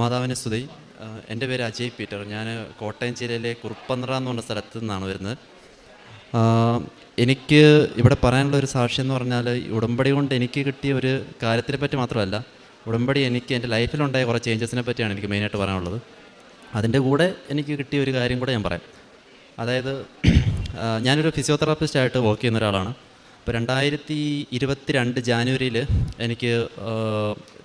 മാതാവിനെ സ്തുതി. എന്റെ പേര് അജയ് പീറ്റർ. ഞാൻ കോട്ടയം ജില്ലയിലെ കുറുപ്പന്ത്ര എന്ന് പറഞ്ഞ സ്ഥലത്ത് നിന്നാണ് വരുന്നത്. എനിക്ക് ഇവിടെ പറയാനുള്ള ഒരു സാക്ഷ്യം എന്ന് പറഞ്ഞാൽ ഉടമ്പടി കൊണ്ട് എനിക്ക് കിട്ടിയ ഒരു കാര്യത്തിനെ പറ്റി മാത്രമല്ല ഉടമ്പടി എനിക്ക് എന്റെ ലൈഫിലുണ്ടായ കുറേ ചേഞ്ചസിനെ പറ്റിയാണ് എനിക്ക് മെയിനായിട്ട് പറയാനുള്ളത്. അതിന്റെ കൂടെ എനിക്ക് കിട്ടിയ ഒരു കാര്യം കൂടെ ഞാൻ പറയാം. അതായത് ഞാനൊരു ഫിസിയോതെറാപ്പിസ്റ്റ് ആയിട്ട് വർക്ക് ചെയ്യുന്ന ഒരാളാണ്. ഇപ്പോൾ രണ്ടായിരത്തി ഇരുപത്തി രണ്ട് ജാനുവരിയിൽ എനിക്ക്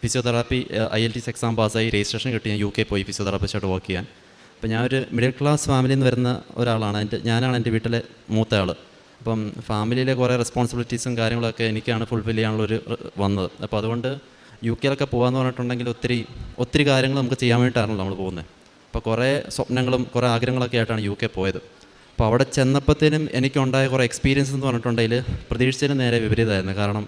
physiotherapy I L T S exam പാസ്സായി രജിസ്ട്രേഷൻ കിട്ടി ഞാൻ യു കെ പോയി ഫിസിയോതെറാപ്പിസ്റ്റായിട്ട് വർക്ക് ചെയ്യാൻ. അപ്പോൾ ഞാനൊരു മിഡിൽ ക്ലാസ് ഫാമിലിയിൽ നിന്ന് വരുന്ന ഒരാളാണ്. എന്റെ ഞാനാണ് എന്റെ വീട്ടിലെ മൂത്ത ആൾ അപ്പം ഫാമിലിയിലെ കുറേ റെസ്പോൺസിബിലിറ്റീസും കാര്യങ്ങളൊക്കെ എനിക്കാണ് ഫുൾഫിൽ ചെയ്യാനുള്ളൊരു വന്നത്. അപ്പോൾ അതുകൊണ്ട് യു കെയിലൊക്കെ പോകാമെന്ന് പറഞ്ഞിട്ടുണ്ടെങ്കിൽ ഒത്തിരി ഒത്തിരി കാര്യങ്ങൾ നമുക്ക് ചെയ്യാൻ വേണ്ടിയിട്ടാണല്ലോ നമ്മൾ പോകുന്നത്. അപ്പോൾ കുറേ സ്വപ്നങ്ങളും കുറേ ആഗ്രഹങ്ങളൊക്കെ ആയിട്ടാണ് യു കെ പോയത്. അപ്പോൾ അവിടെ ചെന്നപ്പോഴത്തേനും എനിക്കുണ്ടായ കുറേ എക്സ്പീരിയൻസ് എന്ന് പറഞ്ഞിട്ടുണ്ടെങ്കിൽ പ്രതീക്ഷിച്ചതിന് നേരെ വിപരീതമായിരുന്നു. കാരണം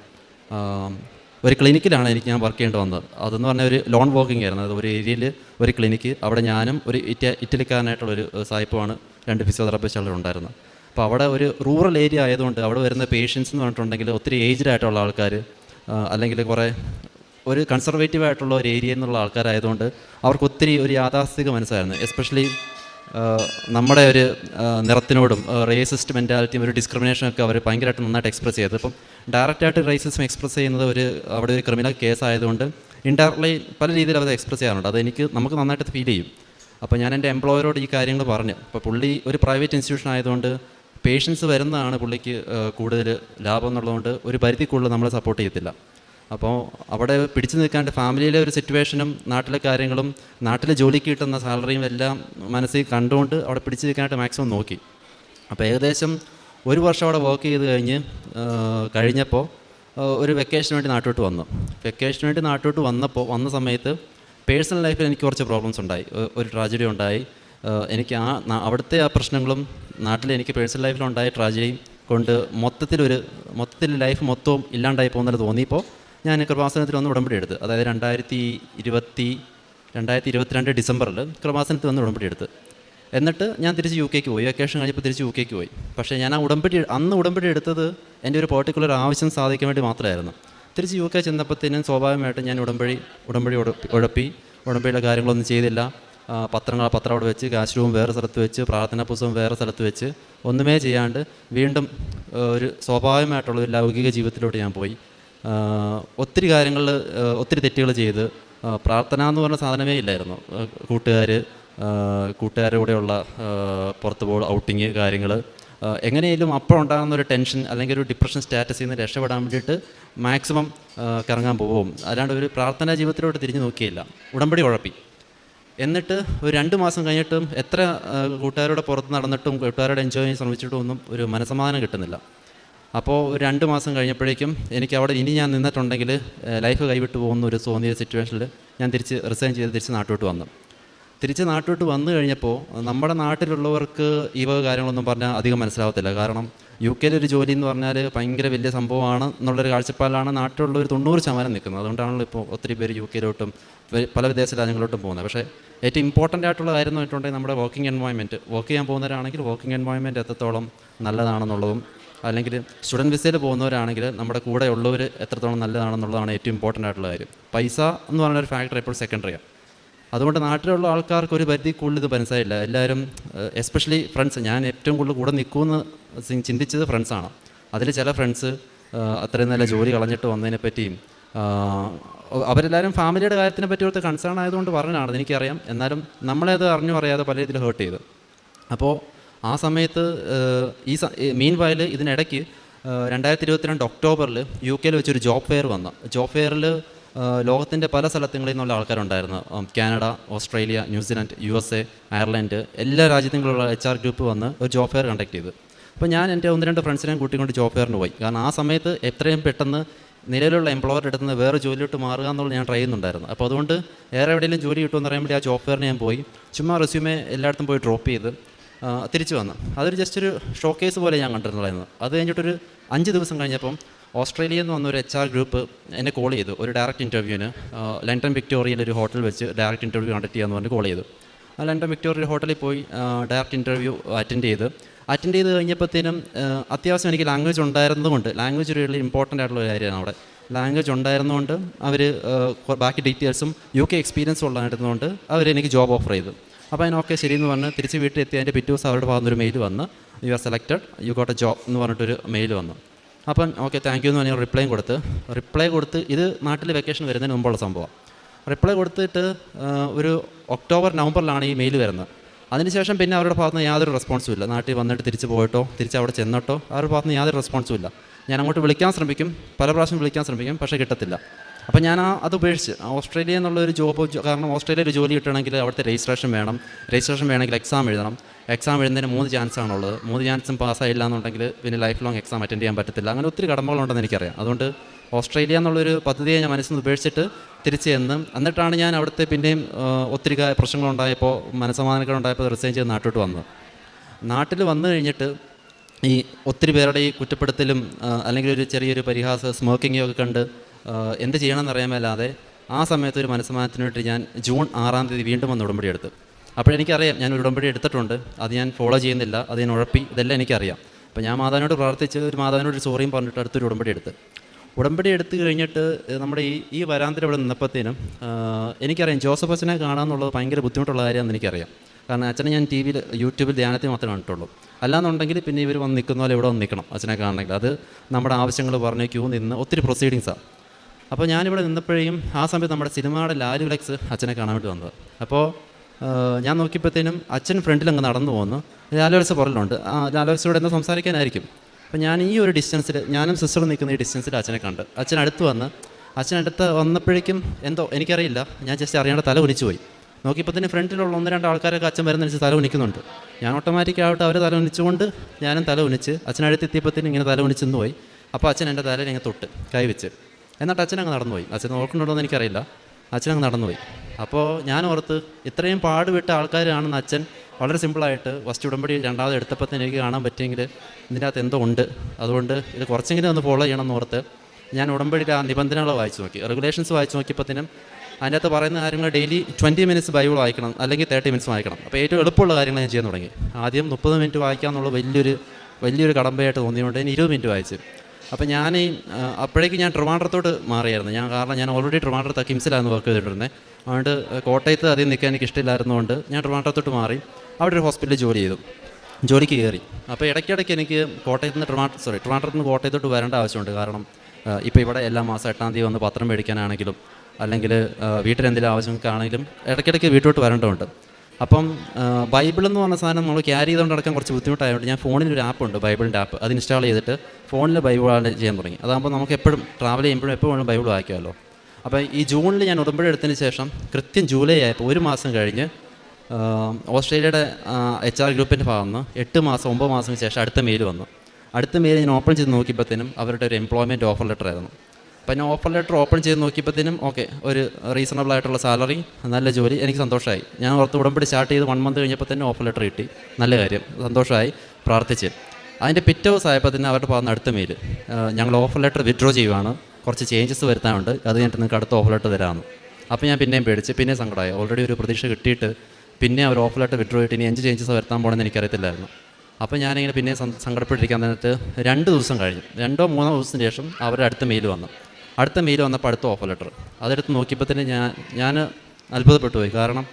ഒരു ക്ലിനിക്കിലാണ് എനിക്ക് ഞാൻ വർക്ക് ചെയ്യേണ്ടി വന്നത്. അതെന്ന് പറഞ്ഞാൽ ഒരു ലോൺ വോക്കിംഗ് ആയിരുന്നു. അത് ഒരു ഏരിയയിൽ ഒരു ക്ലിനിക്ക് അവിടെ ഞാനും ഒരു ഇറ്റ ഇറ്റലിക്കാരനായിട്ടുള്ള ഒരു സായിപ്പുമാണ് രണ്ട് ഫിസിയോതെറാപ്പിസ്റ്റുകളും ഉണ്ടായിരുന്നത്. അപ്പോൾ അവിടെ ഒരു റൂറൽ ഏരിയ ആയതുകൊണ്ട് അവിടെ വരുന്ന പേഷ്യൻസ് എന്ന് പറഞ്ഞിട്ടുണ്ടെങ്കിൽ ഒത്തിരി ഏജ്ഡ് ആയിട്ടുള്ള ആൾക്കാർ അല്ലെങ്കിൽ കുറേ ഒരു കൺസർവേറ്റീവ് ആയിട്ടുള്ള ഒരു ഏരിയ എന്നുള്ള ആൾക്കാരായതുകൊണ്ട് അവർക്ക് ഒത്തിരി ഒരു യാഥാസ്ഥിക മനസ്സായിരുന്നു. എസ്പെഷ്യലി നമ്മുടെ ഒരു നിറത്തിനോടും റേസിസ്റ്റ് മെന്റാലിറ്റിയും ഒരു ഡിസ്ക്രിമിനേഷനും ഒക്കെ അവർ ഭയങ്കരമായിട്ട് നന്നായിട്ട് എക്സ്പ്രസ് ചെയ്തത്. ഇപ്പം ഡയറക്റ്റായിട്ട് റേസിസം എക്സ്പ്രസ് ചെയ്യുന്നത് ഒരു അവിടെ ഒരു ക്രിമിനൽ കേസ് ആയതുകൊണ്ട് ഇൻഡയറക്ട്ലി പല രീതിയിൽ അവർ എക്സ്പ്രസ് ചെയ്യാറുണ്ട്. അത് എനിക്ക് നമുക്ക് നന്നായിട്ട് ഫീൽ ചെയ്യും. അപ്പോൾ ഞാൻ എന്റെ എംപ്ലോയറോട് ഈ കാര്യങ്ങൾ പറഞ്ഞു. അപ്പോൾ പുള്ളി ഒരു പ്രൈവറ്റ് ഇൻസ്റ്റിറ്റ്യൂഷൻ ആയതുകൊണ്ട് പേഷ്യൻസ് വരുന്നതാണ് പുള്ളിക്ക് കൂടുതൽ ലാഭം എന്നുള്ളതുകൊണ്ട് ഒരു പരിധിക്കുള്ളിൽ നമ്മളെ സപ്പോർട്ട് ചെയ്യത്തില്ല. അപ്പോൾ അവിടെ പിടിച്ചു നിൽക്കാണ്ട് ഫാമിലിയിലെ ഒരു സിറ്റുവേഷനും നാട്ടിലെ കാര്യങ്ങളും നാട്ടിലെ ജോലിക്ക് കിട്ടുന്ന സാലറിയും എല്ലാം മനസ്സിൽ കണ്ടുകൊണ്ട് അവിടെ പിടിച്ചു നിൽക്കാനായിട്ട് മാക്സിമം നോക്കി. അപ്പോൾ ഏകദേശം ഒരു വർഷം അവിടെ വർക്ക് ചെയ്ത് കഴിഞ്ഞ് കഴിഞ്ഞപ്പോൾ ഒരു വെക്കേഷന് വേണ്ടി നാട്ടിലോട്ട് വന്നു. വെക്കേഷന് വേണ്ടി നാട്ടിലോട്ട് വന്നപ്പോൾ വന്ന സമയത്ത് പേഴ്സണൽ ലൈഫിൽ എനിക്ക് കുറച്ച് പ്രോബ്ലംസ് ഉണ്ടായി. ഒരു ട്രാജഡി ഉണ്ടായി. എനിക്ക് ആ അവിടുത്തെ ആ പ്രശ്നങ്ങളും നാട്ടിൽ എനിക്ക് പേഴ്സണൽ ലൈഫിലുണ്ടായ ട്രാജഡിയും കൊണ്ട് മൊത്തത്തിലൊരു മൊത്തത്തിൽ ലൈഫ് മൊത്തവും ഇല്ലാണ്ടായി പോകുന്നത് തോന്നിയപ്പോൾ ഞാൻ കൃപാസനത്തിൽ വന്ന് ഉടമ്പടി എടുത്ത്. അതായത് രണ്ടായിരത്തി ഇരുപത്തി രണ്ടായിരത്തി ഇരുപത്തിരണ്ട് ഡിസംബറിൽ കൃപാസനത്തിൽ വന്ന് ഉടമ്പടി എടുത്ത്. എന്നിട്ട് ഞാൻ തിരിച്ച് യു കെക്ക് പോയി. വെക്കേഷൻ കഴിഞ്ഞപ്പോൾ തിരിച്ച് യു കെക്ക് പോയി. പക്ഷേ ഞാൻ ആ ഉടമ്പടി അന്ന് ഉടമ്പടി എടുത്തത് എന്റെ ഒരു പെർട്ടിക്കുലർ ആവശ്യം സാധിക്കാൻ വേണ്ടി മാത്രമായിരുന്നു. തിരിച്ച് യു കെ ചെന്നപ്പോഴത്തേനും സ്വാഭാവികമായിട്ടും ഞാൻ ഉടമ്പടി ഉടമ്പടി ഉഴപ്പി. ഉടമ്പടിയുടെ കാര്യങ്ങളൊന്നും ചെയ്തില്ല. പത്രങ്ങൾ പത്രം അവിടെ വെച്ച് കാശ് റൂം വേറെ സ്ഥലത്ത് വെച്ച് പ്രാർത്ഥനാ പുസ്തകം വേറെ സ്ഥലത്ത് വെച്ച് ഒന്നുമേ ചെയ്യാണ്ട് വീണ്ടും ഒരു സ്വാഭാവികമായിട്ടുള്ള ഒരു ലൗകിക ജീവിതത്തിലോട്ട് ഞാൻ പോയി. ഒത്തിരി കാര്യങ്ങൾ ഒത്തിരി തെറ്റുകൾ ചെയ്ത് പ്രാർത്ഥന എന്ന് പറഞ്ഞ സാധനമേ ഇല്ലായിരുന്നു. കൂട്ടുകാർ കൂട്ടുകാരോടെയുള്ള പുറത്ത് പോകും ഔട്ടിങ് കാര്യങ്ങൾ എങ്ങനെയെങ്കിലും അപ്പോൾ ഉണ്ടാകുന്ന ഒരു ടെൻഷൻ അല്ലെങ്കിൽ ഒരു ഡിപ്രഷൻ സ്റ്റാറ്റസിൽ നിന്ന് രക്ഷപ്പെടാൻ വേണ്ടിയിട്ട് മാക്സിമം കറങ്ങാൻ പോകും. അല്ലാണ്ട് ഒരു പ്രാർത്ഥനാ ജീവിതത്തിലോട്ട് തിരിഞ്ഞു നോക്കിയില്ല. ഉടമ്പടി ഉഴപ്പി. എന്നിട്ട് ഒരു രണ്ട് മാസം കഴിഞ്ഞിട്ടും എത്ര കൂട്ടുകാരുടെ പുറത്ത് നടന്നിട്ടും കൂട്ടുകാരോട് എൻജോയ് ചെയ്യാൻ ശ്രമിച്ചിട്ടും ഒന്നും ഒരു മനസമാധാനം കിട്ടുന്നില്ല. അപ്പോൾ രണ്ട് മാസം കഴിഞ്ഞപ്പോഴേക്കും എനിക്ക് അവിടെ ഇനി ഞാൻ നിന്നിട്ടുണ്ടെങ്കിൽ ലൈഫ് കൈവിട്ട് പോകുന്ന ഒരു തോന്നിയ സിറ്റുവേഷനിൽ ഞാൻ തിരിച്ച് റിസൈൻ ചെയ്ത് തിരിച്ച് നാട്ടിലോട്ട് വന്നു. തിരിച്ച് നാട്ടിലോട്ട് വന്നു കഴിഞ്ഞപ്പോൾ നമ്മുടെ നാട്ടിലുള്ളവർക്ക് ഈ വക കാര്യങ്ങളൊന്നും പറഞ്ഞാൽ അധികം മനസ്സിലാവത്തില്ല. കാരണം യു കെയിലെ ഒരു ജോലി എന്ന് പറഞ്ഞാൽ ഭയങ്കര വലിയ സംഭവമാണ് എന്നുള്ളൊരു കാഴ്ചപ്പാടിലാണ് നാട്ടിലുള്ള ഒരു തൊണ്ണൂറ് ശതമാനം നിൽക്കുന്നത്. അതുകൊണ്ടാണല്ലോ ഇപ്പോൾ ഒത്തിരി പേര് യു കെയിലോട്ടും പല വിദേശ രാജ്യങ്ങളിലോട്ടും പോകുന്നത്. പക്ഷേ ഏറ്റവും ഇമ്പോർട്ടന്റ് ആയിട്ടുള്ള കാര്യം എന്ന് വെച്ചിട്ടുണ്ടെങ്കിൽ നമ്മുടെ വർക്കിംഗ് എൻവയോൺമെന്റ് വർക്ക് ചെയ്യാൻ പോകുന്നവരാണെങ്കിൽ വർക്കിംഗ് എൻവയോൺമെന്റ് എത്രത്തോളം നല്ലതാണെന്നുള്ളതും അല്ലെങ്കിൽ സ്റ്റുഡന്റ് വിസയിൽ പോകുന്നവരാണെങ്കിൽ നമ്മുടെ കൂടെ ഉള്ളവർ എത്രത്തോളം നല്ലതാണെന്നുള്ളതാണ് ഏറ്റവും ഇമ്പോർട്ടന്റ് ആയിട്ടുള്ള കാര്യം. പൈസ എന്ന് പറയുന്ന ഒരു ഫാക്ടർ എപ്പോഴും സെക്കൻഡറിയാണ് അതുകൊണ്ട് നാട്ടിലുള്ള ആൾക്കാർക്ക് ഒരു പരിധി കൂടുതൽ ഇത് മനസ്സിലായില്ല. എല്ലാവരും എസ്പെഷ്യലി ഫ്രണ്ട്സ് ഞാൻ ഏറ്റവും കൂടുതൽ കൂടെ നിൽക്കുമെന്ന് ചിന്തിച്ചത് ഫ്രണ്ട്സാണ് അതിൽ ചില ഫ്രണ്ട്സ് അത്രയും നല്ല ജോലി കളഞ്ഞിട്ട് വന്നതിനെ പറ്റിയും അവരെല്ലാവരും ഫാമിലിയുടെ കാര്യത്തിനെ പറ്റി ഒരു കൺസേൺ ആയതുകൊണ്ട് പറഞ്ഞതാണ്. എനിക്കറിയാം. എന്നാലും നമ്മളത് അറിഞ്ഞു അറിയാതെ പല രീതിയിൽ ഹേർട്ട് ചെയ്തു. അപ്പോൾ ആ സമയത്ത് ഈ മീൻ വയൽ ഇതിനിടയ്ക്ക് രണ്ടായിരത്തി ഇരുപത്തിരണ്ട് ഒക്ടോബറിൽ യു കെയിൽ വെച്ചൊരു ജോബ് ഫെയർ വന്നു. ജോബ് ഫെയറിൽ ലോകത്തിന്റെ പല സ്ഥലത്തുകളിൽ നിന്നുള്ള ആൾക്കാരുണ്ടായിരുന്നു. Canada Australia New Zealand U S A Ireland എല്ലാ രാജ്യങ്ങളിലുള്ള എച്ച് ആർ ഗ്രൂപ്പ് വന്ന് ഒരു ജോബ് ഫെയർ കണ്ടക്ട് ചെയ്തു. അപ്പോൾ ഞാൻ എന്റെ ഒന്ന് രണ്ട് ഫ്രണ്ട്സിനെയും കൂട്ടിക്കൊണ്ട് ജോബ് ഫെയറിന് പോയി. കാരണം ആ സമയത്ത് എത്രയും പെട്ടെന്ന് നിലവിലുള്ള എംപ്ലോയറുടെ അടുത്ത് നിന്ന് വേറെ ജോലിയിട്ട് മാറുക എന്നുള്ളത് ഞാൻ ട്രൈ ചെയ്യുന്നുണ്ടായിരുന്നു. അപ്പോൾ അതുകൊണ്ട് വേറെ എവിടെയെങ്കിലും ജോലി കിട്ടുമെന്ന് പറയുമ്പോൾ ആ ജോബ് ഫെയറിന് ഞാൻ പോയി. ചുമ്മാ റെസ്യൂമേ എല്ലായിടത്തും പോയി ഡ്രോപ്പ് ചെയ്ത് തിരിച്ചു വന്നു. അതൊരു ജസ്റ്റ് ഒരു ഷോ കേസ് പോലെ ഞാൻ കണ്ടിരുന്നുണ്ടായിരുന്നു അത് കഴിഞ്ഞിട്ടൊരു അഞ്ച് ദിവസം കഴിഞ്ഞപ്പം ഓസ്ട്രേലിയയിൽ നിന്ന് വന്നൊരു എച്ച് ആർ ഗ്രൂപ്പ് എന്നെ കോൾ ചെയ്തു. ഒരു ഡയറക്റ്റ് ഇന്റർവ്യൂവിന് ലണ്ടൻ വിക്ടോറിയയിൽ ഒരു ഹോട്ടൽ വെച്ച് ഡയറക്റ്റ് ഇന്റർവ്യൂ കണ്ടക്ട് ചെയ്യാമെന്ന് പറഞ്ഞ് കോൾ ചെയ്തു. ലണ്ടൻ വിക്ടോറിയ ഹോട്ടലിൽ പോയി ഡയറക്റ്റ് ഇന്റർവ്യൂ അറ്റൻഡ് ചെയ്ത്. അറ്റൻഡ് ചെയ്ത് കഴിഞ്ഞപ്പോഴത്തേനും അത്യാവശ്യം എനിക്ക് ലാംഗ്വേജ് ഉണ്ടായിരുന്നതുകൊണ്ട് ലാംഗ്വേജ് ഒരു വലിയ ഇമ്പോർട്ടന്റ് ആയിട്ടുള്ള ഒരു കാര്യമാണ് അവിടെ. ലാംഗ്വേജ് ഉണ്ടായിരുന്നതുകൊണ്ട് അവർ ബാക്കി ഡീറ്റെയിൽസും യു കെ എക്സ്പീരിയൻസ് ഉള്ളതായിരുന്നുകൊണ്ട് അവർ എനിക്ക് ജോബ് ഓഫർ ചെയ്തു. അപ്പോൾ അതിന് ഓക്കെ ശരി എന്ന് പറഞ്ഞ് തിരിച്ച് വീട്ടിലെത്തി അതിന്റെ പിറ്റേ ദിവസം അവരുടെ ഭാഗത്തുനിന്ന് ഒരു മെയിൽ വന്ന് you are selected you got a job എന്ന് പറഞ്ഞിട്ടൊരു മെയിൽ വന്നു. അപ്പം ഓക്കെ താങ്ക് യു എന്ന് പറഞ്ഞാൽ റിപ്ലൈ കൊടുത്ത് റിപ്ലൈ കൊടുത്ത് ഇത് നാട്ടിൽ വെക്കേഷൻ വരുന്നതിന് മുമ്പുള്ള സംഭവം. റിപ്ലൈ കൊടുത്തിട്ട് ഒരു ഒക്ടോബർ നവംബറിലാണ് ഈ മെയിൽ വരുന്നത്. അതിനുശേഷം പിന്നെ അവരുടെ ഭാഗത്തുനിന്ന് യാതൊരു റെസ്പോൺസും ഇല്ല. നാട്ടിൽ വന്നിട്ട് തിരിച്ച് പോയിട്ടോ തിരിച്ച് അവിടെ ചെന്നിട്ടോ അവരുടെ ഭാഗത്തുനിന്ന് യാതൊരു റെസ്പോൺസും ഇല്ല. ഞാൻ അങ്ങോട്ട് വിളിക്കാൻ ശ്രമിക്കും പല പ്രാവശ്യം വിളിക്കാൻ ശ്രമിക്കും പക്ഷേ കിട്ടത്തില്ല. അപ്പോൾ ഞാൻ ആ അത് ഉപേക്ഷിച്ച്. ഓസ്ട്രേലിയ എന്നുള്ള ഒരു ജോബ് കാരണം ഓസ്ട്രേലിയ ഒരു ജോലി കിട്ടണമെങ്കിൽ അവിടുത്തെ രജിസ്ട്രേഷൻ വേണം. രജിസ്ട്രേഷൻ വേണമെങ്കിൽ എക്സാം എഴുതണം. എക്സാം എഴുതുന്നതിന് മൂന്ന് ചാൻസ് ആണുള്ളത് മൂന്ന് ചാൻസും പാസ്സായില്ല എന്നുണ്ടെങ്കിൽ പിന്നെ ലൈഫ് ലോങ് എക്സാം അറ്റൻഡ് ചെയ്യാൻ പറ്റത്തില്ല. അങ്ങനെ ഒത്തിരി കടമ്പകളുണ്ടെന്ന് എനിക്കറിയാം. അതുകൊണ്ട് ഓസ്ട്രേലിയ എന്നുള്ളൊരു പദ്ധതിയെ ഞാൻ മനസ്സിൽ നിന്ന് ഉപേക്ഷിച്ചിട്ട് തിരിച്ച് ചെന്ന് എന്നിട്ടാണ് ഞാൻ അവിടുത്തെ പിന്നെയും ഒത്തിരി പ്രശ്നങ്ങളുണ്ടായപ്പോൾ മനസ്സമാധാനങ്ങളുണ്ടായപ്പോൾ റിസൈൻ ചെയ്ത് നാട്ടിലോട്ട് വന്നത്. നാട്ടിൽ വന്നു കഴിഞ്ഞിട്ട് ഈ ഒത്തിരി പേരുടെ ഈ കുറ്റപ്പെടുത്തലും അല്ലെങ്കിൽ ഒരു ചെറിയൊരു പരിഹാസ സ്മോക്കിങ്ങും ഒക്കെ കണ്ട് എന്ത് ചെയ്യണമെന്ന് അറിയാമല്ലാതെ ആ സമയത്ത് ഒരു മനസ്സമാനത്തിന് വേണ്ടി ഞാൻ ജൂൺ ആറാം തീയതി വീണ്ടും വന്ന് ഉടമ്പടി എടുത്തു. അപ്പോഴെനിക്കറിയാം ഞാൻ ഒരു ഉടമ്പടി എടുത്തിട്ടുണ്ട് അത് ഞാൻ ഫോളോ ചെയ്യുന്നില്ല അത് ഞാൻ ഉഴപ്പി ഇതെല്ലാം എനിക്കറിയാം. അപ്പോൾ ഞാൻ മാതാവിനോട് പ്രാർത്ഥിച്ച് ഒരു മാതാവിനോട് ഒരു സോറിയും പറഞ്ഞിട്ട് അടുത്തൊരു ഉടമ്പടി എടുത്ത്. ഉടമ്പടി എടുത്തു കഴിഞ്ഞിട്ട് നമ്മുടെ ഈ ഈ വരാന്തിൽ ഇവിടെ നിന്നപ്പോഴത്തേനും എനിക്കറിയാം ജോസഫ് അച്ഛനെ കാണാമെന്നുള്ളത് ഭയങ്കര ബുദ്ധിമുട്ടുള്ള കാര്യമാണെന്ന് എനിക്കറിയാം. കാരണം അച്ഛനെ ഞാൻ ടി വിയിൽ യൂട്യൂബിൽ ധ്യാനത്തിൽ മാത്രമേ കണ്ടിട്ടുള്ളൂ. അല്ലാന്നുണ്ടെങ്കിൽ പിന്നെ ഇവർ വന്ന് നിൽക്കുന്ന പോലെ ഇവിടെ വന്ന് നിൽക്കണം അച്ഛനെ കാണണമെങ്കിൽ. അത് നമ്മുടെ ആവശ്യങ്ങൾ പറഞ്ഞ് ക്യൂ നിന്ന് ഒത്തിരി പ്രൊസീഡിങ്സാണ് അപ്പോൾ ഞാനിവിടെ നിന്നപ്പോഴേയും ആ സമയത്ത് നമ്മുടെ സിനിമയുടെ ലാലു അച്ഛനെ കാണാൻ വേണ്ടി വന്നത്. അപ്പോൾ ഞാൻ നോക്കിയപ്പോഴത്തേനും അച്ഛൻ ഫ്രണ്ടിൽ അങ്ങ് നടന്നു പോകുന്നു ലാലു ലെക്സ് പുറകിലുണ്ട്. ആ ലാലു എന്താ സംസാരിക്കാനായിരിക്കും. അപ്പോൾ ഞാൻ ഈ ഒരു ഡിസ്റ്റൻസിൽ ഞാനും സിസ്റ്ററും നിൽക്കുന്ന ഈ ഡിസ്റ്റൻസിൽ അച്ഛനെ കണ്ട്. അച്ഛൻ അടുത്ത് വന്ന് അച്ഛൻ അടുത്ത് വന്നപ്പോഴേക്കും എന്തോ എനിക്കറിയില്ല. ഞാൻ ജസ്റ്റ് അറിയാണ്ട് തല ഒലിച്ചു പോയി. നോക്കിയപ്പോൾ തന്നെ ഫ്രണ്ടിലുള്ള ഒന്ന് രണ്ട് ആൾക്കാരൊക്കെ അച്ഛൻ വരുന്നതിനനുസരിച്ച് തല ഉനിക്കുന്നുണ്ട് ഞാൻ ഓട്ടോമാറ്റിക്കായിട്ട് അവർ തല ഉനിച്ചുകൊണ്ട് ഞാനും തല ഉനിച്ച് അച്ഛനടുത്ത് എത്തിയപ്പോഴത്തേനും ഇങ്ങനെ തല ഉനിച്ചെന്ന് പോയി. അപ്പോൾ അച്ഛൻ എന്റെ തലയിൽ ഇങ്ങനെ തൊട്ട് കൈ വെച്ച്. എന്നിട്ട് അച്ഛനങ്ങ് നടന്നുപോയി. അച്ഛൻ ഓർക്കുന്നുണ്ടോയെന്ന് എനിക്കറിയില്ല. അച്ഛനങ്ങ് നടന്നുപോയി. അപ്പോൾ ഞാൻ ഓർത്ത് ഇത്രയും പാടുവിട്ട ആൾക്കാരാണെന്ന് അച്ഛൻ വളരെ സിമ്പിളായിട്ട് ഫസ്റ്റ് ഉടമ്പടി രണ്ടാമത് എടുത്തപ്പോൾ തന്നെ എനിക്ക് കാണാൻ പറ്റിയെങ്കിൽ ഇതിന്റെ അകത്ത് എന്തോ ഉണ്ട്. അതുകൊണ്ട് ഇത് കുറച്ചെങ്കിലും ഒന്ന് ഫോളോ ചെയ്യണം എന്ന് ഓർത്ത് ഞാൻ ഉടമ്പടിയുടെ ആ നിബന്ധനകൾ വായിച്ചു നോക്കി. റെഗുലേഷൻസ് വായിച്ചു നോക്കിയപ്പോഴത്തേനും അതിന്റെ അകത്ത് പറയുന്ന കാര്യങ്ങൾ ഡെയിലി ട്വന്റി മിനിറ്റ്സ് ബൈബിൾ വായിക്കണം അല്ലെങ്കിൽ തേർട്ടി മിനിറ്റ്സ് വായിക്കണം. അപ്പോൾ ഏറ്റവും എളുപ്പമുള്ള കാര്യങ്ങൾ ഞാൻ ചെയ്യാൻ തുടങ്ങി. ആദ്യം മുപ്പത് മിനിറ്റ് വായിക്കാമെന്നുള്ള വലിയൊരു വലിയൊരു കടമ്പയായിട്ട് തോന്നിയതുകൊണ്ട് ഞാൻ ഇരുപത് മിനിറ്റ് വായിച്ചു. അപ്പോൾ ഞാൻ അപ്പോഴേക്ക് ഞാൻ ട്രിവാൻഡ്രത്തോട്ട് മാറിയായിരുന്നു. ഞാൻ കാരണം ഞാൻ ഓൾറെഡി ട്രിവാൻഡ്രത്ത് കിംസിലായിരുന്നു വർക്ക് ചെയ്തിട്ടുണ്ടായിരുന്നത് അതുകൊണ്ട് കോട്ടയത്ത് അധികം നിൽക്കാൻ എനിക്ക് ഇഷ്ടമില്ലായിരുന്നതുകൊണ്ട് ഞാൻ ട്രിവാൻഡ്രത്തോട്ട് മാറി. അവിടെ ഒരു ഹോസ്പിറ്റലിൽ ജോലി ചെയ്തു. ജോലിക്ക് കയറി. അപ്പോൾ ഇടയ്ക്കിടയ്ക്ക് എനിക്ക് കോട്ടയത്ത് നിന്ന് ട്രിവാൻഡ്ര സോറി ട്രിവാൻഡ്രത്ത് നിന്ന് കോട്ടയത്തോട്ട് വരേണ്ട ആവശ്യമുണ്ട്. കാരണം ഇപ്പോൾ ഇവിടെ എല്ലാ മാസം എട്ടാം തീയതി വന്ന് പത്രം മേടിക്കാനാണെങ്കിലും അല്ലെങ്കിൽ വീട്ടിലെന്തെങ്കിലും ആവശ്യങ്ങൾക്കാണെങ്കിലും ഇടയ്ക്കിടയ്ക്ക് വീട്ടിലോട്ട് വരേണ്ടതുണ്ട്. അപ്പം ബൈബിൾ എന്ന് പറഞ്ഞ സാധനം നമ്മൾ ക്യാരി ചെയ്തുകൊണ്ട് നടക്കാൻ കുറച്ച് ബുദ്ധിമുട്ടായതുകൊണ്ട് ഞാൻ ഫോണിൽ ഒരു ആപ്പ് ഉണ്ട് ബൈബിളിന്റെ ആപ്പ് അത് ഇൻസ്റ്റാൾ ചെയ്തിട്ട് ഫോണിൽ ബൈബിൾ ചെയ്യാൻ തുടങ്ങി. അതാകുമ്പോൾ നമുക്ക് എപ്പോഴും ട്രാവൽ ചെയ്യുമ്പോഴും എപ്പോഴും ബൈബിൾ വായിക്കാമല്ലോ. അപ്പോൾ ഈ ജൂണിൽ ഞാൻ ഉടമ്പടി എടുത്തതിന് ശേഷം കൃത്യം ജൂലൈ ആയപ്പോൾ ഒരു മാസം കഴിഞ്ഞ് ഓസ്ട്രേലിയയുടെ എച്ച് ആർ ഗ്രൂപ്പിന്റെ ഭാഗത്ത് എട്ട് മാസം ഒമ്പത് മാസത്തിന് ശേഷം അടുത്ത മെയിൽ വന്നു. അടുത്ത മെയിൽ ഞാൻ ഓപ്പൺ ചെയ്ത് നോക്കിയപ്പോഴത്തേനും അവരുടെ ഒരു എംപ്ലോയ്മെന്റ് ഓഫർ ലെറ്റർ ആയിരുന്നു. അപ്പോൾ ഞാൻ ഓഫർ ലെറ്റർ ഓപ്പൺ ചെയ്ത് നോക്കിയപ്പോഴത്തേനും ഓക്കെ ഒരു റീസണബിൾ ആയിട്ടുള്ള സാലറി നല്ല ജോലി എനിക്ക് സന്തോഷമായി ഞാൻ ഓർത്ത് ഉടമ്പടി സ്റ്റാർട്ട് ചെയ്ത് വൺ മന്ത് കഴിഞ്ഞപ്പോൾ തന്നെ ഓഫർ ലെറ്റർ കിട്ടി. നല്ല കാര്യം സന്തോഷമായി പ്രാർത്ഥിച്ച്. അതിന്റെ പിറ്റേ ദിവസം ആയപ്പോൾ തന്നെ അവരുടെ ഭാഗത്ത് അടുത്ത മെയിൽ ഞങ്ങൾ ഓഫർ ലെറ്റർ വിഡ്രോ ചെയ്യുവാണ്. കുറച്ച് ചേഞ്ചസ് വരുത്താനുണ്ട്. അത് കഴിഞ്ഞിട്ട് നിങ്ങൾക്ക് അടുത്ത ഓഫർ ലെറ്റർ തരാമെന്ന് അപ്പോൾ ഞാൻ പിന്നെയും പേടിച്ച് പിന്നെയും സങ്കടമായി ഓൾറെഡി ഒരു പ്രതീക്ഷ കിട്ടിയിട്ട് പിന്നെ അവർ ഓഫർ ലെറ്റർ വിഡ്രോ ചെയ്തിട്ട് ഇനി അഞ്ച് ചേഞ്ചസ് വരുത്താൻ പോകണമെന്ന് എനിക്കറിയത്തില്ലായിരുന്നു. അപ്പോൾ ഞാനിങ്ങനെ പിന്നെ സങ്കടപ്പെട്ടിരിക്കാൻ നേരത്ത് രണ്ട് ദിവസം കഴിഞ്ഞു. രണ്ടോ മൂന്നോ ദിവസത്തിന് ശേഷം അവരുടെ അടുത്ത മെയിൽ വന്നു. അടുത്ത മെയിൽ വന്നപ്പോൾ അടുത്ത ഓഫർ ലെറ്റർ അതെടുത്ത് നോക്കിയപ്പോൾ തന്നെ ഞാൻ ഞാൻ അത്ഭുതപ്പെട്ടു പോയി കാരണം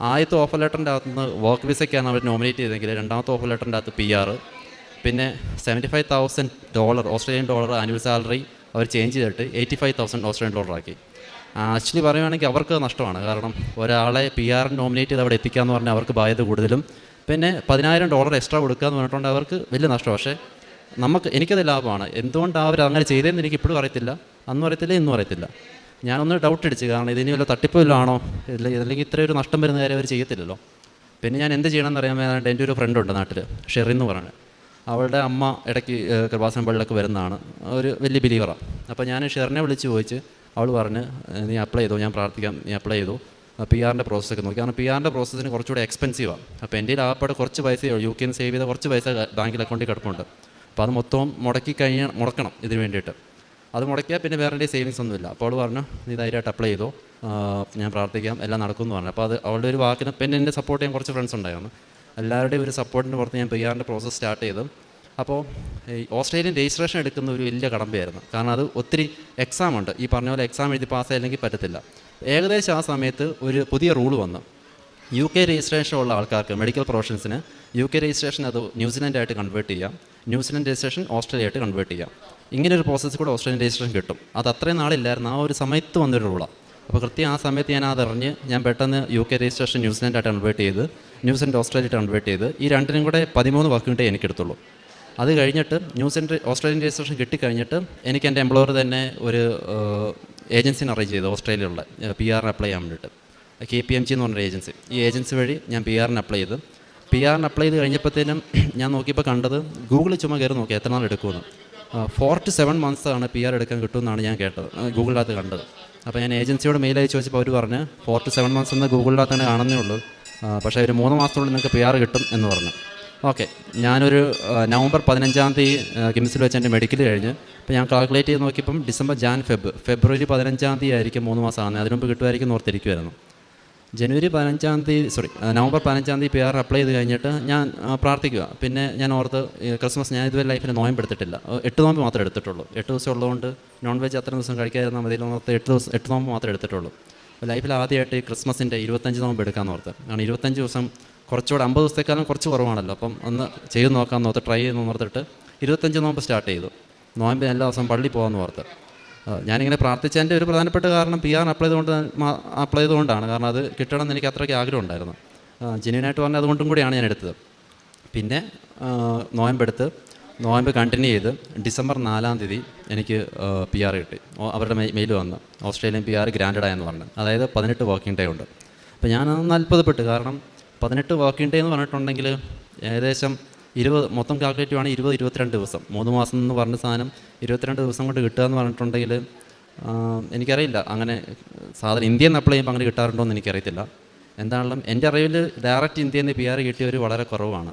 ആദ്യത്തെ ഓഫർ ലെറ്ററിന്റെ അകത്ത് നിന്ന് വർക്ക് വിസയ്ക്കാണ് അവർ നോമിനേറ്റ് ചെയ്തെങ്കിൽ രണ്ടാമത്തെ ഓഫർ ലെറ്ററിന്റെ അകത്ത് പി ആർ പിന്നെ seventy five thousand dollar Australian dollar annual salary അവർ ചേഞ്ച് ചെയ്തിട്ട് eighty five thousand Australian dollar ആക്കി. ആക്ച്വലി പറയുകയാണെങ്കിൽ അവർക്ക് നഷ്ടമാണ്. കാരണം ഒരാളെ പി ആർ നോമിനേറ്റ് ചെയ്ത് അവിടെ എത്തിക്കുക എന്ന് പറഞ്ഞാൽ അവർക്ക് ബാധ്യത കൂടുതലും. പിന്നെ പതിനായിരം ഡോളർ എക്സ്ട്രാ കൊടുക്കുക എന്ന് പറഞ്ഞിട്ടുണ്ടെങ്കിൽ അവർക്ക് വലിയ നഷ്ടം. പക്ഷേ നമുക്ക് എനിക്കത് ലാഭമാണ്. എന്തുകൊണ്ടാണ് അവർ അങ്ങനെ ചെയ്തതെന്ന് എനിക്ക് ഇപ്പോഴും അറിയത്തില്ല. അന്നും അറിയത്തില്ല ഇന്നും അറിയത്തില്ല ഞാനൊന്ന് ഡൗട്ട് അടിച്ച് കാരണം ഇതിനി വല്ല തട്ടിപ്പില്ലാണോ ഇല്ല ഇത്രയും ഒരു നഷ്ടം വരുന്ന കാര്യം അവർ ചെയ്യത്തില്ലല്ലോ. പിന്നെ ഞാൻ എന്ത് ചെയ്യണമെന്ന് അറിയാൻ വേണ്ടി എന്റെ ഒരു ഫ്രണ്ട് ഉണ്ട് നാട്ടിൽ ഷെറിൻ എന്ന് പറയുന്നത് അവളുടെ അമ്മ ഇടയ്ക്ക് കൃപാസനം പള്ളിയിലൊക്കെ വരുന്നതാണ്. ഒരു വലിയ ബിലീവറാണ് അപ്പോൾ ഞാൻ ഷെറിനെ വിളിച്ച് ചോദിച്ച് അവൾ പറഞ്ഞ് നീ അപ്ലൈ ചെയ്തോ? ഞാൻ പ്രാർത്ഥിക്കാം നീ അപ്ലൈ ചെയ്തു? പി ആറിന്റെ പ്രോസസ്സൊക്കെ നോക്കി. കാരണം പി ആറിന്റെ പ്രോസസ്സിന് കുറച്ചുകൂടെ എക്സ്പെൻസീവാണ് അപ്പോൾ എന്റെ ആപ്പാട് കുറച്ച് പൈസയേ യു കെ സേവ് ചെയ്ത കുറച്ച് പൈസ ബാങ്കിൽ അക്കൗണ്ടിൽ കിടപ്പുണ്ട്. അപ്പോൾ അത് മൊത്തം മുടക്കി കഴിഞ്ഞാൽ മുടക്കണം ഇതിന് വേണ്ടിയിട്ട്. അത് മുടക്കിയാൽ പിന്നെ വേറെ എന്റെ സേവിങ്സ് ഒന്നുമില്ല. അപ്പോൾ അവൾ പറഞ്ഞു നീ ധൈര്യമായിട്ട് അപ്ലൈ ചെയ്തോ. ഞാൻ പ്രാർത്ഥിക്കാം. എല്ലാം നടക്കുമെന്ന് പറഞ്ഞു. അപ്പോൾ അത് അവളുടെ ഒരു വാക്കിന് പിന്നെ എന്നെ സപ്പോർട്ട് ചെയ്യാൻ കുറച്ച് ഫ്രണ്ട്സ് ഉണ്ടായിരുന്നു. എല്ലാവരുടെയും ഒരു സപ്പോർട്ടിന് പുറത്ത് ഞാൻ പി പ്രോസസ്സ് സ്റ്റാർട്ട് ചെയ്തു. അപ്പോൾ ഈ ഓസ്ട്രേലിയൻ രജിസ്ട്രേഷൻ എടുക്കുന്ന ഒരു വലിയ കടമ്പയായിരുന്നു. കാരണം അത് ഒത്തിരി എക്സാം ഉണ്ട്. ഈ പറഞ്ഞ പോലെ എക്സാം എഴുതി പാസ്സായില്ലെങ്കിൽ പറ്റത്തില്ല. ഏകദേശം ആ സമയത്ത് ഒരു പുതിയ റൂൾ വന്നു. യു കെ രജിസ്ട്രേഷൻ ഉള്ള ആൾക്കാർക്ക് മെഡിക്കൽ പ്രൊഫഷൻസിന് യു കെ രജിസ്ട്രേഷൻ അത് ന്യൂസിലൻഡായിട്ട് കൺവേർട്ട് ചെയ്യാം. ന്യൂസിലൻഡ് രജിസ്ട്രേഷൻ ഓസ്ട്രേലിയ ആയിട്ട് കൺവേർട്ട് ചെയ്യാം. ഇങ്ങനെ ഒരു പ്രോസസ്സ് കൂടെ ഓസ്ട്രേലിയൻ രജിസ്ട്രേഷൻ കിട്ടും. അത് അത്രയും നാളില്ലായിരുന്നു. ആ ഒരു സമയത്ത് വന്നൊരു റൂളാണ് അപ്പോൾ കൃത്യം ആ സമയത്ത് ഞാൻ അതറിഞ്ഞ് ഞാൻ പെട്ടെന്ന് യു കെ രജിസ്ട്രേഷൻ ന്യൂസിലൻഡായിട്ട് കൺവേർട്ട് ചെയ്ത് ന്യൂസിലൻഡ് ഓസ്ട്രേലിയായിട്ട് കൺവേർട്ട് ചെയ്ത് ഈ രണ്ടിനും കൂടെ പതിമൂന്ന് വർക്കിംഗ് ഡേ എനിക്കെടുത്തുള്ളൂ. അത് കഴിഞ്ഞിട്ട് ന്യൂസിലൻഡ് ഓസ്ട്രേലിയൻ രജിസ്ട്രേഷൻ കിട്ടിക്കഴിഞ്ഞിട്ട് എനിക്ക് എന്റെ എംപ്ലോയർ തന്നെ ഒരു ഏജൻസിനെ അറേഞ്ച് ചെയ്തു. ഓസ്ട്രേലിയയിലുള്ള പി ആറിന് അപ്ലൈ ചെയ്യാൻ വേണ്ടിയിട്ട്. കെ പി എം ജി എന്ന് പറഞ്ഞൊരു ഏജൻസി ഈ ഏജൻസി വഴി ഞാൻ പി ആറിന് അപ്ലൈ ചെയ്ത്. പി ആറിന് അപ്ലൈ ചെയ്ത് കഴിഞ്ഞപ്പോഴത്തേനും ഞാൻ നോക്കിയപ്പോൾ കണ്ടത് ഗൂഗിളിൽ ചുമ്മാ കയറി നോക്കി എത്ര നാൾ എടുക്കുമെന്ന്. ഫോർ ടു സെവൻ മന്ത്സ് ആണ് പി ആർ എടുക്കാൻ കിട്ടുമെന്നാണ് ഞാൻ കേട്ടത്. ഗൂഗിളിനകത്ത് കണ്ടത്. അപ്പോൾ ഞാൻ ഏജൻസിയോട് മെയിൽ അയച്ച് ചോദിച്ചപ്പോൾ അവർ പറഞ്ഞ് ഫോർ ടു സെവൻ മന്ത്സ് എന്ന് ഗൂഗിളിനകത്ത് തന്നെ കാണുന്നേ ഉള്ളൂ. പക്ഷേ ഒരു മൂന്ന് മാസത്തിനുള്ളിൽ നിങ്ങൾക്ക് പി ആർ കിട്ടും എന്ന് പറഞ്ഞു. ഓക്കെ ഞാനൊരു നവംബർ പതിനഞ്ചാം തീയതി കിംസിൽ വെച്ച് എന്റെ മെഡിക്കൽ കഴിഞ്ഞ് അപ്പോൾ ഞാൻ കാൽക്കുലേറ്റ് ചെയ്ത് നോക്കിയപ്പം ഡിസംബർ ജാൻ ഫെബ് ഫെബ്രുവരി പതിനഞ്ചാം തീയതി ആയിരിക്കും മൂന്ന് മാസമാണ് അതിനുമുമ്പ് അതിന് മുമ്പ് കിട്ടുമായിരിക്കും ഓർത്തിരിക്കുമായിരുന്നു ജനുവരി പതിനഞ്ചാം തീയതി സോറി നവംബർ പതിനഞ്ചാം തീയതി പി ആർ അപ്ലൈ ചെയ്ത് കഴിഞ്ഞിട്ട് ഞാൻ പ്രാർത്ഥിക്കുക. പിന്നെ ഞാൻ ഓർത്ത് ക്രിസ്മസ് ഞാൻ ഇതുവരെ ലൈഫിൽ നോയമ്പെടുത്തിട്ടില്ല. എട്ട് നോമ്പ് മാത്രമേ എടുത്തിട്ടുള്ളൂ. എട്ട് ദിവസം ഉള്ളതുകൊണ്ട് നോൺ വെജ് അത്ര ദിവസം കഴിക്കാതിരുന്നാൽ മതി ഓർത്ത് എട്ട് ദിവസം എട്ട് നോമ്പ് മാത്രമേ എടുത്തിട്ടുള്ളൂ. ലൈഫിൽ ആദ്യമായിട്ട് ഈ ക്രിസ്മസിന്റെ ഇരുപത്തഞ്ച് നോമ്പ് എടുക്കാമെന്ന് ഓർത്ത്. കാരണം ഇരുപത്തഞ്ച് ദിവസം കുറച്ചുകൂടെ അമ്പത് ദിവസത്തേക്കാളും കുറച്ച് കുറവാണല്ലോ. അപ്പം ഒന്ന് ചെയ്ത് നോക്കാമെന്ന് ഓർത്ത് ട്രൈ ചെയ്ത് ഓർത്തിട്ട് ഇരുപത്തഞ്ച് നോമ്പ് സ്റ്റാർട്ട് ചെയ്തു. നോയമ്പ് എല്ലാ ദിവസം പള്ളി പോകാമെന്ന് ഓർത്ത്. ഞാനിങ്ങനെ പ്രാർത്ഥിച്ചതിന്റെ ഒരു പ്രധാനപ്പെട്ട കാരണം പി ആർ അപ്ലൈ ചെയ്തുകൊണ്ട് അപ്ലൈ ചെയ്തുകൊണ്ടാണ്. കാരണം അത് കിട്ടണം എന്ന് എനിക്ക് അത്രയ്ക്ക് ആഗ്രഹം ഉണ്ടായിരുന്നു. ജെന്യൂനായിട്ട് പറഞ്ഞാൽ അതുകൊണ്ടും കൂടിയാണ് ഞാൻ എടുത്തത്. പിന്നെ നോയമ്പെടുത്ത് നോയമ്പ് കണ്ടിന്യൂ ചെയ്ത് ഡിസംബർ നാലാം തീയതി എനിക്ക് പി ആർ കിട്ടി. അവരുടെ മെയിൽ വന്ന്. ഓസ്ട്രേലിയൻ പി ആർ ഗ്രാൻഡഡ് ആയെന്ന് പറഞ്ഞു. അതായത് പതിനെട്ട് വർക്കിംഗ് ഡേ ഉണ്ട്. അപ്പോൾ ഞാൻ അന്ന് അത്ഭുതപ്പെട്ടു. കാരണം പതിനെട്ട് വർക്കിംഗ് ഡേ എന്ന് പറഞ്ഞിട്ടുണ്ടെങ്കിൽ ഏകദേശം ഇരുപത് മൊത്തം കാൽക്കുലേറ്റ് ചെയ്യുവാണെങ്കിൽ ഇരുപത് ഇരുപത്തിരണ്ട് ദിവസം. മൂന്ന് മാസം എന്ന് പറഞ്ഞ സാധനം ഇരുപത്തിരണ്ട് ദിവസം കൊണ്ട് കിട്ടുക എന്ന് പറഞ്ഞിട്ടുണ്ടെങ്കിൽ എനിക്കറിയില്ല. അങ്ങനെ സാധനം ഇന്ത്യയിൽ നിന്ന് അപ്ലൈ ചെയ്യുമ്പോൾ അങ്ങനെ കിട്ടാറുണ്ടോ എന്ന് എനിക്കറിയത്തില്ല. എന്താണെങ്കിലും എന്റെ അറിവിൽ ഡയറക്റ്റ് ഇന്ത്യയിൽ നിന്ന് പി ആർ കിട്ടിയവർ വളരെ കുറവാണ്.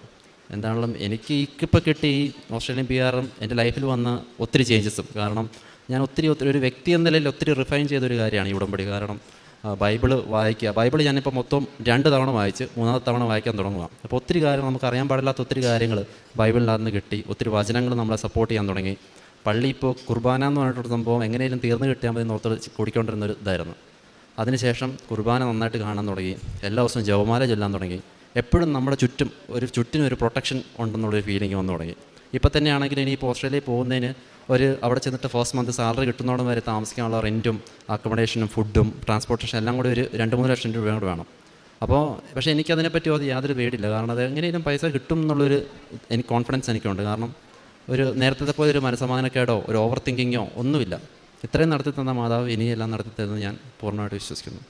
എന്താണെങ്കിലും എനിക്ക് ഇക്കിപ്പോൾ കിട്ടി ഈ ഓസ്ട്രേലിയൻ പി ആറും എന്റെ ലൈഫിൽ വന്ന ഒത്തിരി ചേഞ്ചസും കാരണം ഞാൻ ഒത്തിരി ഒത്തിരി ഒരു വ്യക്തി എന്ന നിലയിൽ ഒത്തിരി റിഫൈൻ ചെയ്തൊരു കാര്യമാണ് ഈ ഉടമ്പടി. കാരണം ബൈബിൾ വായിക്കുക. ബൈബിൾ ഞാനിപ്പോൾ മൊത്തം രണ്ട് തവണ വായിച്ച് മൂന്നാമത്തെ തവണ വായിക്കാൻ തുടങ്ങുക അപ്പോൾ ഒത്തിരി കാര്യങ്ങൾ നമുക്ക് അറിയാൻ പാടില്ലാത്ത ഒത്തിരി കാര്യങ്ങൾ ബൈബിളിനകത്ത് കിട്ടി. ഒത്തിരി വചനങ്ങൾ നമ്മളെ സപ്പോർട്ട് ചെയ്യാൻ തുടങ്ങി. പള്ളി ഇപ്പോൾ കുർബാന എന്ന് പറഞ്ഞിട്ടൊരു സംഭവം എങ്ങനെയും തീർന്നു കിട്ടിയാൽ മതി ഓർത്ത് കൂടിക്കൊണ്ടിരുന്ന ഒരു ഇതായിരുന്നു. അതിനുശേഷം കുർബാന നന്നായിട്ട് കാണാൻ തുടങ്ങി. എല്ലാ ദിവസവും ജവമാല ചൊല്ലാൻ തുടങ്ങി. എപ്പോഴും നമ്മുടെ ചുറ്റും ഒരു ചുറ്റിനൊരു പ്രൊട്ടക്ഷൻ ഉണ്ടെന്നുള്ളൊരു ഫീലിംഗ് വന്നു തുടങ്ങി. ഇപ്പം തന്നെയാണെങ്കിൽ ഇനിയിപ്പോൾ ഓസ്ട്രേലിയയിൽ പോകുന്നതിന് ഒരു അവിടെ ചെന്നിട്ട് ഫസ്റ്റ് മന്ത് സാലറി കിട്ടുന്നോടം വരെ താമസിക്കാനുള്ള റെന്റും അക്കോമഡേഷനും ഫുഡും ട്രാൻസ്പോർട്ടേഷൻ എല്ലാം കൂടി ഒരു രണ്ട് മൂന്ന് ലക്ഷം രൂപ കൂടെ വേണം. അപ്പോൾ പക്ഷേ എനിക്കതിനെപ്പറ്റി അത് യാതൊരു പേടിയില്ല. കാരണം അത് എങ്ങനെയും പൈസ കിട്ടും എന്നുള്ളൊരു എനിക്ക് കോൺഫിഡൻസ് എനിക്കുണ്ട്. കാരണം ഒരു നേരത്തെ പോലെ ഒരു മനസമാധാനക്കേടോ ഒരു ഓവർ തിങ്കിങ്ങോ ഒന്നുമില്ല. ഇത്രയും നടത്തി തന്ന മാതാവ് ഇനിയെല്ലാം നടത്തി തരുന്നത് ഞാൻ പൂർണമായിട്ട് വിശ്വസിക്കുന്നു.